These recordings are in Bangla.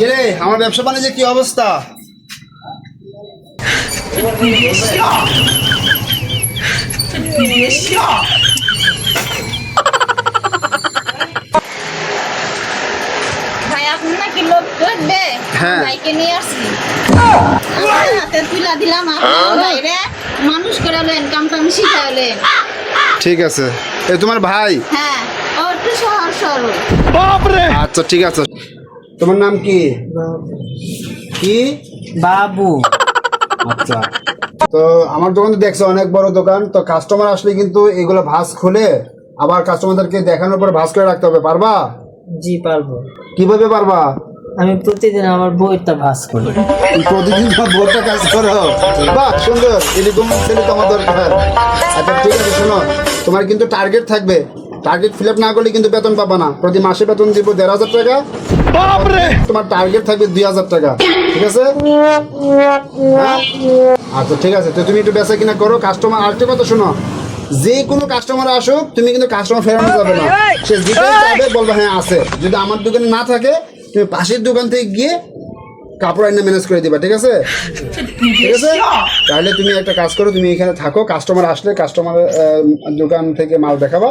কিরে আমার ব্যবসা বাণিজ্যের কি অবস্থা? ভাই আপনি নাকি লোক লাগবে হ্যাঁ। ভাইকে নিয়ে আসছি। হাতে তুলা দিলাম আপনার মানুষ আমি ঠিক আছে। এ তোমার ভাই? হ্যাঁ ও একটু সহজ সরল। আচ্ছা ঠিক আছে। তোমার নাম কি? কি? বাবু। আচ্ছা। তো আমার দোকান তো দেখছ অনেক বড় দোকান। তো কাস্টমার আসলে কিন্তু এগুলো ভাঁজ খুলে আবার কাস্টমারদেরকে দেখানোর পর ভাঁজ করে রাখতে হবে পারবা? জি পারব। কীভাবে পারবা? আমি প্রতিদিন আমার বইটা ভাস করি। প্রতিদিন তোমার বোর্ডটা কাজ করো। বাহ সুন্দর। এরকম ছেলে তোমার দরকার। আচ্ছা ঠিক আছে শোনো। তোমার কিন্তু টার্গেট থাকবে। টার্গেট ফিল আপ না করলে কিন্তু বেতন পাবা না। প্রতি মাসে বেতন দিব দেড় হাজার টাকা। তোমার টার্গেট থাকবে দুই হাজার টাকা। ঠিক আছে? হ্যাঁ? আচ্ছা ঠিক আছে। তো তুমি একটু বেচা কিনা করো। কাস্টমার আরেকটা কথা শোনো। যে কোনো কাস্টমার আসুক তুমি কিন্তু কাস্টমার ফেরানো যাবে না। সে যেটাই যাবে বলবে হ্যাঁ আছে। যদি আমার দোকানে না থাকে তুমি পাশের দোকান থেকে গিয়ে কাপড় আইনা ম্যানেজ করে দিবা ঠিক আছে? ঠিক আছে? তাহলে তুমি একটা কাজ করো তুমি এখানে থাকো। কাস্টমার আসলে কাস্টমারের দোকান থেকে মাল দেখাবা।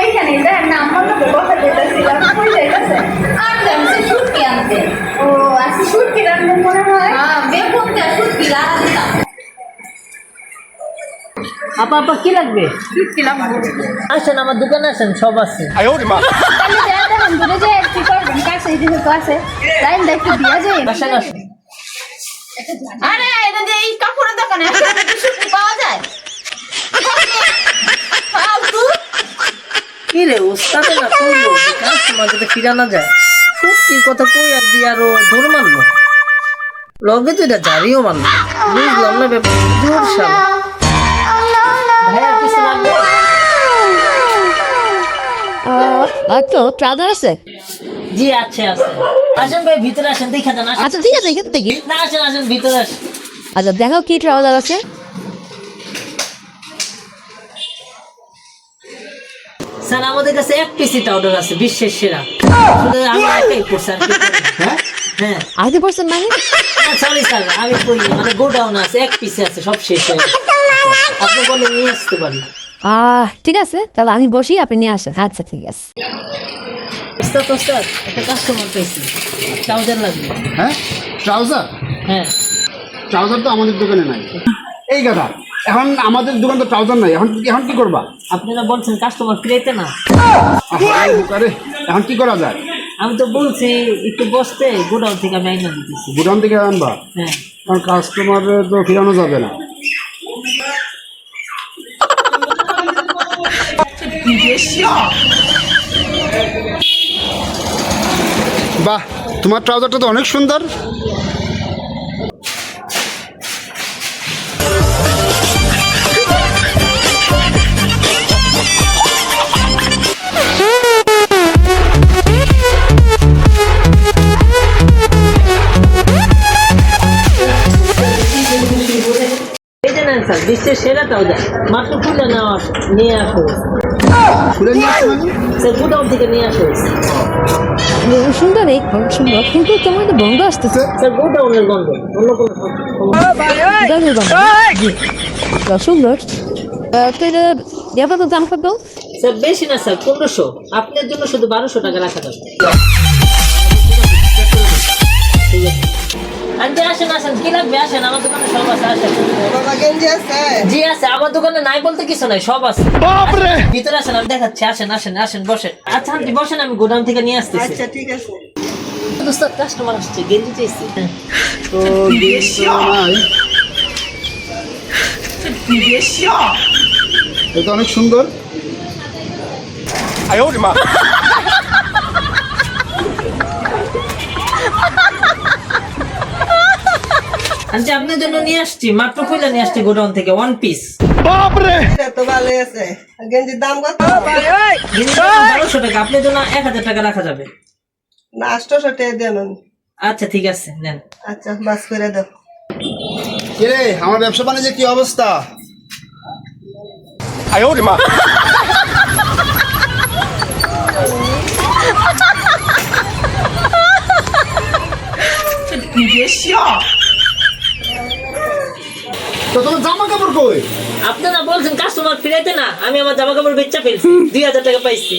আপা আপা কি লাগবে? আসেন আমার দোকানে আসেন সব আছে। যায় আসেন আসেন। আরে এই কাপড়ের দোকানে এখানে কি শুটকি পাওয়া যায়? কি রে ওস্তাদে না ফিরানো যায়? সত্যি কথা কই আর দিয়ে আরও ধর মারলো লগে তো এটা জারিও মারলো বুঝলাম না ব্যাপার জোর শালা। আর ট্রাউজার আছে? জি আছে আছে। আসেন ভাই ভিতরে আসেন দেখে দেন আচ্ছা ঠিক আছে এখান থেকে। না আসেন আসেন ভিতরে আসেন। আচ্ছা দেখাও কি ট্রাউজার আছে। স্যার আমাদের কাছে এক পিসিটা অর্ডার আছে বিশ্বের সেরা। শুধু আমি একাই। হ্যাঁ? হ্যাঁ। আগে পার্সেন্ট মানে? সরি স্যার আমি মানে গোডাউন আছে এক পিসে আছে সব শেষ হয়ে আপনি বলে নিয়ে আসতে পারি আহ ঠিক আছে তাহলে আমি বসি আপনি নিয়ে আসেন। আচ্ছা ঠিক আছে। ওস্তাদ ওস্তাদ একটা কাস্টমার পেয়েছি ট্রাউজার লাগবে। হ্যাঁ? ট্রাউজার? হ্যাঁ। ট্রাউজার তো আমাদের দোকানে নাই। এই কথা এখন আমাদের দোকান তো ট্রাউজার নাই এখন এখন কি করবা? আপনারা বলছেন কাস্টমার ফিরেতে না। আরে এখন কি করা যায়? আমি তো বলছি একটু বসতে গোডাউন থেকে আমি আইনা দিতেছি। গুদাম থেকে আনবা? হ্যাঁ। কারণ কাস্টমার তো ফিরানো যাবে না। বাহ তোমার ট্রাউজারটা তো অনেক সুন্দর। বিশ্বের সেরা ট্রাউজার মাত্র খুলে নেওয়া নিয়ে আসো। খুলে নিয়ে আসো মানে? স্যার থেকে নিয়ে আসো। সুন্দর এই সুন্দর। কিন্তু কেমন একটা বন্ধ আসতেছে। স্যার গোডাউনের গন্ধ অন্য কোনো গন্ধ। সুন্দর আহ, তো এটা এবার তো দাম কত? স্যার বেশি না স্যার পনেরোশো। আপনার জন্য শুধু বারোশো টাকা রাখা যাবে ঠিক আছে আন্টি আসেন আসেন কি লাগবে? আসেন আমার দোকানে সব আছে আসেন। জি আছে আমার দোকানে নাই বলতে কিছু নাই সব আছে। ভিতরে আসেন আমি দেখাচ্ছি আসেন আসেন আসেন বসেন। আচ্ছা আন্টি বসেন আমি গোদাম থেকে নিয়ে আসতেছি। আচ্ছা ঠিক আছে। দোস্ত কাস্টমার আসছে গেঞ্জি চাইছি। তো নাই। এটা অনেক সুন্দর। আচ্ছা, আপনার জন্য নিয়ে আসছি। মাত্র কইলা নিয়ে আসছি গোডাউন থেকে ওয়ান পিস বাপ রে ভালো আছে। গেঞ্জির দাম কত? ভাই বারোশো টাকা আপনার জন্য এক হাজার টাকা রাখা যাবে। না আটশোশো টাকা দেন আচ্ছা ঠিক আছে নেন। আচ্ছা বাস করে দাও। আমার ব্যবসা বাণিজ্যের কি অবস্থা? ওরে মা! কি তো তোমার জামা কাপড় কই? আপনারা বলছেন কাস্টমার ফিরাইতে না আমি আমার জামা কাপড় বেচা ফেলছি দুই হাজার টাকা পাইছি।